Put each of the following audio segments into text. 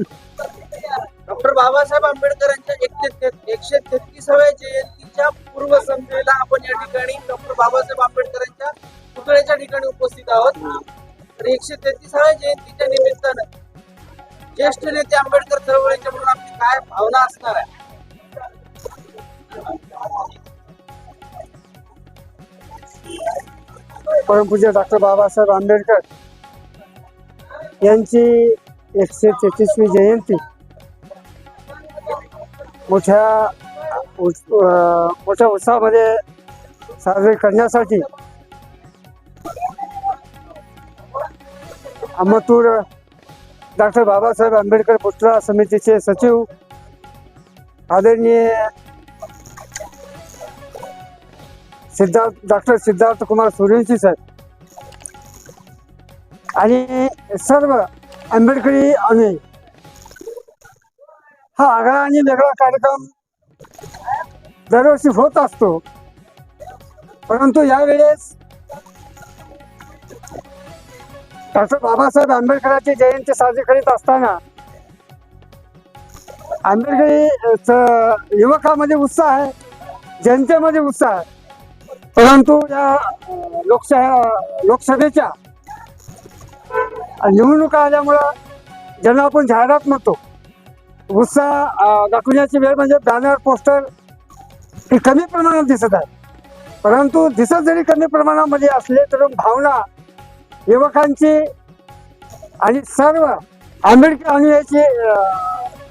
Doctor Babasaheb आंबेडकरांच्या एकशे ते- एकशे तेहतीसाव्या जयंतीच्या पूर्वसंध्येला आपण या ठिकाणी डॉक्टर बाबासाहेब आंबेडकरांच्या पुतळ्याच्या ठिकाणी उपस्थित आहोत. तर एकशे तेहतीसाव्या जयंतीच्या निमित्तानं ज्येष्ठ नेते आंबेडकर चळवळीच्या म्हणून आपली काय भावना असणार आहे? परमपूज्य डॉक्टर बाबासाहेब आंबेडकर यांची एकशे तेहतीसवी जयंती. मोठ्या मोठ्या उत्साहामध्ये साजरी करण्यासाठी अमतूर डॉक्टर बाबासाहेब आंबेडकर पुतळा समितीचे सचिव आदरणीय सिद्धार्थ डॉक्टर सिद्धार्थ कुमार सूर्यवंशी साहेब. आणि सर्व आंबेडकरी आणि हा आगळा आणि वेगळा कार्यक्रम दरवर्षी होत असतो. परंतु यावेळेस डॉक्टर बाबासाहेब आंबेडकरांची जयंती साजरी करीत असताना आंबेडकरी युवकामध्ये उत्साह आहे जनतेमध्ये उत्साह आहे. परंतु या लोकशा लोकसभेच्या निवडणुका आल्यामुळं ज्यांना आपण जाहिरात म्हणतो उत्साह दाखवण्याची वेळ म्हणजे बॅनर पोस्टर हे कमी प्रमाणात दिसत आहे परंतु दिसत जरी कमी प्रमाणामध्ये असले तर भावना युवकांची आणि सर्व आंबेडकर अनुयायांची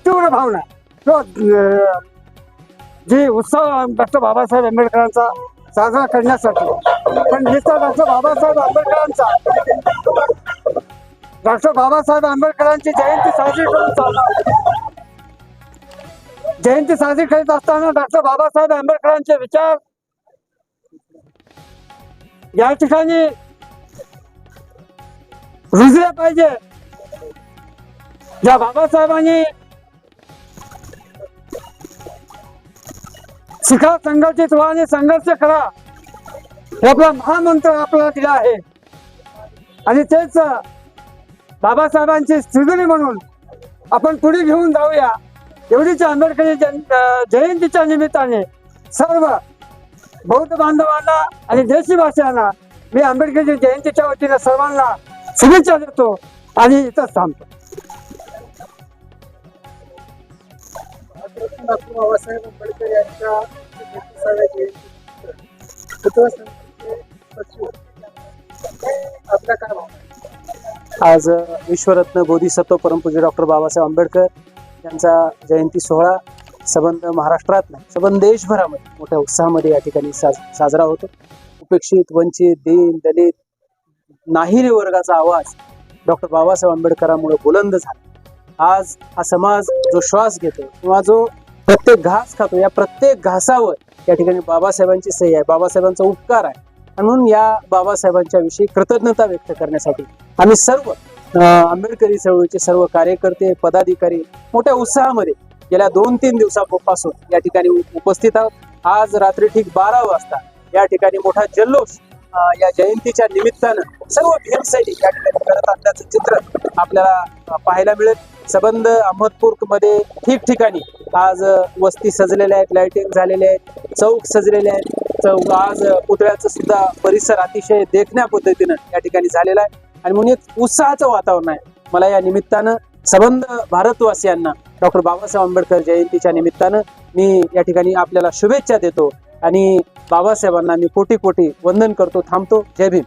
तीव्र भावना किंवा जी उत्साह डॉक्टर बाबासाहेब आंबेडकरांचा साजरा करण्यासाठी पण नुसता डॉक्टर बाबासाहेब आंबेडकरांचा डॉक्टर बाबासाहेब आंबेडकरांची जयंती साजरी करून जयंती साजरी करीत असताना डॉक्टर बाबासाहेब आंबेडकरांचे विचार या ठिकाणी रुजले पाहिजे. ज्या बाबासाहेबांनी शिखा संघटित व्हा आणि संघर्ष करा. हे आपला महामंत्र आपल्याला दिला आहे. आणि तेच बाबासाहेबांची सृजनी म्हणून आपण पुढे घेऊन जाऊया. एवढीच आंबेडकरी जयंतीच्या निमित्ताने सर्व बौद्ध बांधवांना आणि देशवासियांना मी आंबेडकरी जयंतीच्या वतीने सर्वांना शुभेच्छा देतो आणि इथंच थांबतो. बाबासाहेब आंबेडकर यांच्या आपल्या काय आज विश्वरत्न बोधिसत्व परमपूज्य डॉक्टर बाबासाहेब आंबेडकर यांचा जयंती सोहळा सबंध महाराष्ट्रात नाही सबंध देशभरामध्ये मोठ्या उत्साहामध्ये या ठिकाणी साज साजरा होतो. उपेक्षित वंचित दीन दलित नाहिरे वर्गाचा आवाज डॉक्टर बाबासाहेब आंबेडकरांमुळे बुलंद झाला. आज हा समाज जो श्वास घेतो किंवा जो प्रत्येक घास खातो या प्रत्येक घासावर या ठिकाणी बाबासाहेबांची सही आहे. बाबासाहेबांचा उपकार आहे. म्हणून या बाबासाहेबांच्या विषयी कृतज्ञता व्यक्त करण्यासाठी आम्ही सर्व आंबेडकरी चळवळीचे सर्व कार्यकर्ते पदाधिकारी मोठ्या उत्साहामध्ये गेल्या दोन तीन दिवसापासून या ठिकाणी उपस्थित आहोत. आज रात्री ठीक बारा वाजता या ठिकाणी मोठा जल्लोष या जयंतीच्या निमित्तानं सर्व भीमसैनिक या ठिकाणी करत असल्याचं चित्र आपल्याला पाहायला मिळेल. सबंध अहमदपूरमध्ये ठिकठिकाणी आज वस्ती सजलेल्या आहेत लाईटिंग झालेल्या आहेत चौक सजलेले आहेत. चौक आज पुतळ्याचं सुद्धा परिसर अतिशय देखण्या पद्धतीनं या ठिकाणी झालेला आहे. आणि म्हणून एक उत्साहाचं वातावरण आहे. मला या निमित्तानं सबंध भारतवासियांना डॉक्टर बाबासाहेब आंबेडकर जयंतीच्या निमित्तानं मी या ठिकाणी आपल्याला शुभेच्छा देतो. आणि बाबासाहेबांना मी कोटी कोटी वंदन करतो थांबतो. जय भीम.